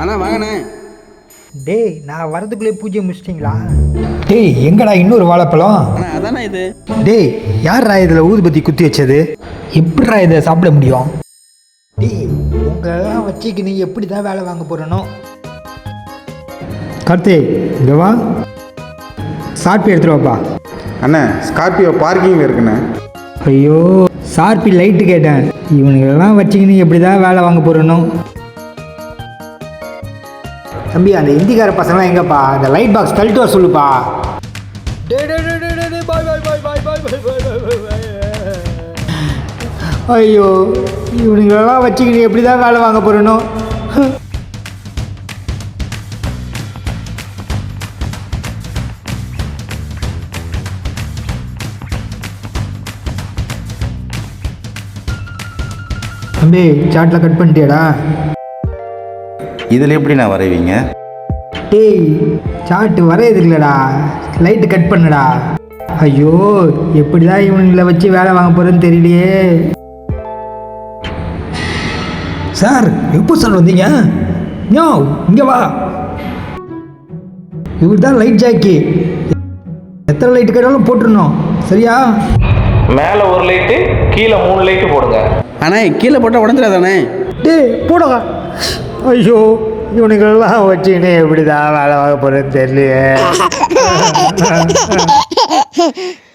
அண்ணா வாங்கண்ணே. டேய் நான் வரதுக்குள்ளே பூஜை முடிச்சிட்டிங்களா? டேய் எங்கடா இன்னொரு வாழைப்பழம்? அண்ணா அதானே இது. டேய் யார்ரா இதில் ஊதுபத்தி குத்தி வச்சது? எப்படிடா இதை சாப்பிட முடியும்? டேய் உங்களெல்லாம் வச்சுக்கு நீ எப்படி தான் வேலை வாங்க போகிறனோ கார்த்திக் இங்கே வா. சார்பி எடுத்துட்டு வாப்பா. அண்ணே ஸ்கார்பியோ பார்க்கிங்கில் இருக்குண்ணே. ஐயோ சார்பி லைட்டு கேட்டேன். இவனுங்களெல்லாம் வச்சுக்கின்னு எப்படி தான் வேலை வாங்க போகிறனோ தம்பி அந்த இந்திக்கார பசங்களாம் எங்கப்பா? அந்த லைட் பாக்ஸ் தள்ளிட்டு வர சொல்லுப்பா. ஐயோ இவனுங்களெல்லாம் வச்சுக்கின்னு எப்படி தான் வேலை வாங்க போகிறனோ தம்பி சாட்டில் கட் பண்ணிட்டியாடா? இதில் எப்படி நான் வரைவீங்க? டேய் சாட்டு வரையது இல்லைடா. லைட்டு கட் பண்ணுடா. ஐயோ எப்படிதான் இவனுங்களை வச்சு வேலை வாங்க போகிறேன்னு தெரியலையே. சார் எப்போ சார் வந்தீங்க? ஞோ இங்கே வா. இவர் தான் லைட் ஜாக்கி எத்தனை லைட்டு கேட்டாலும் போட்டுருணும் சரியா? மேலே ஒரு லைட்டு கீழே மூணு லைட்டு போடுங்க. அண்ணே கீழே போட்டால் உடஞ்சிடாதானே டேய் போடா. ஐயோ இவனுங்களெல்லாம் வச்சுக்கினே எப்படிதான் வேலை வாங்க போகிறேன்னு தெரியலையே.